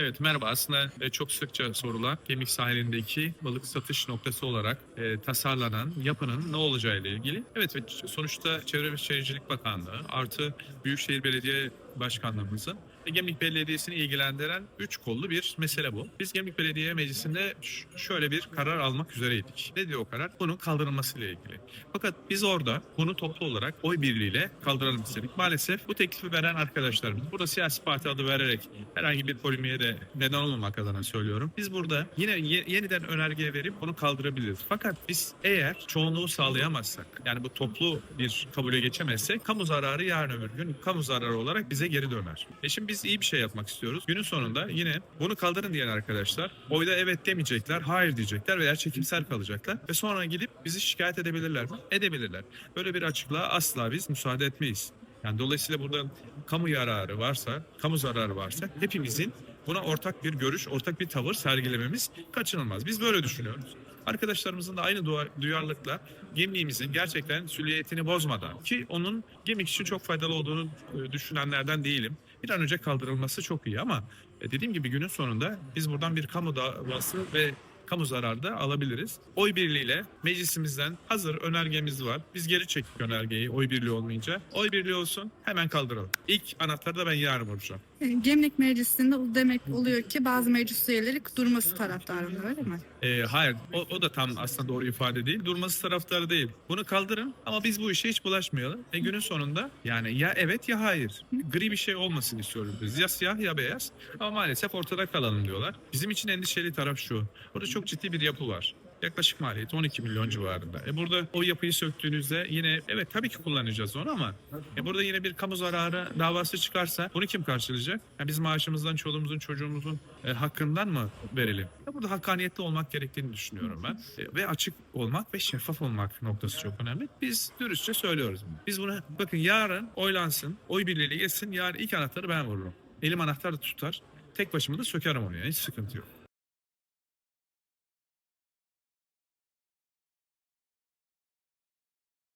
Evet merhaba. Aslında e, çok sıkça sorulan Gemlik sahilindeki balık satış noktası olarak e, tasarlanan yapının ne olacağı ile ilgili. Evet ve sonuçta Çevre ve Şehircilik Bakanlığı artı Büyükşehir Belediye Başkanlığımızın ve Gemlik Belediyesi'ni ilgilendiren üç kollu bir mesele bu. Biz Gemlik Belediye Meclisi'nde şöyle bir karar almak üzereydik. Ne diyor o karar? Bunun kaldırılması ile ilgili. Fakat biz orada bunu toplu olarak oy birliğiyle kaldıralım istedik. Maalesef bu teklifi veren arkadaşlarımız burada siyasi parti adı vererek herhangi bir polemiğe de neden olmamak adına söylüyorum. Biz burada yine ye- yeniden önerge verip bunu kaldırabiliriz. Fakat biz eğer çoğunluğu sağlayamazsak yani bu toplu bir kabule geçemezsek kamu zararı yarın öbür gün kamu zararı olarak bize geri döner. E şimdi biz iyi bir şey yapmak istiyoruz. Günün sonunda yine bunu kaldırın diyen arkadaşlar oyda evet demeyecekler, hayır diyecekler veya çekimsel kalacaklar ve sonra gidip bizi şikayet edebilirler mi? Edebilirler. Böyle bir açıklığa asla biz müsaade etmeyiz. Yani dolayısıyla burada kamu yararı varsa, kamu zararı varsa hepimizin buna ortak bir görüş, ortak bir tavır sergilememiz kaçınılmaz. Biz böyle düşünüyoruz. Arkadaşlarımızın da aynı duyarlılıkla gemliğimizin gerçekten süliyetini bozmadan ki onun gemlik için çok faydalı olduğunu e, düşünenlerden değilim. Bir an önce kaldırılması çok iyi ama e, dediğim gibi günün sonunda biz buradan bir kamu davası ve kamu zararı da alabiliriz. Oy birliğiyle meclisimizden hazır önergemiz var. Biz geri çektik önergeyi oy birliği olmayınca. Oy birliği olsun hemen kaldıralım. İlk anahtarı da ben yarın vuracağım. Gemlik Meclisi'nde demek oluyor ki bazı meclis üyeleri durması taraftarında öyle mi? Ee, hayır o, o da tam aslında doğru ifade değil. Durması taraftarı değil. Bunu kaldırın ama biz bu işe hiç bulaşmayalım. E günün sonunda yani ya evet ya hayır. Gri bir şey olmasın istiyoruz biz. Ya siyah ya beyaz. Ama maalesef ortada kalalım diyorlar. Bizim için endişeli taraf şu. Burada çok ciddi bir yapı var. Yaklaşık maliyeti 12 milyon civarında. E burada o yapıyı söktüğünüzde yine evet tabii ki kullanacağız onu ama e burada yine bir kamu zararı davası çıkarsa bunu kim karşılayacak? Ya biz maaşımızdan çoluğumuzun çocuğumuzun e, hakkından mı verelim? Ya burada hakkaniyetli olmak gerektiğini düşünüyorum ben. E, ve açık olmak ve şeffaf olmak noktası çok önemli. Biz dürüstçe söylüyoruz. Biz bunu bakın yarın oylansın, oy birliğiyle geçsin. Yarın ilk anahtarı ben vururum. Elim anahtar da tutar. Tek başıma da sökerim onu yani hiç sıkıntı yok.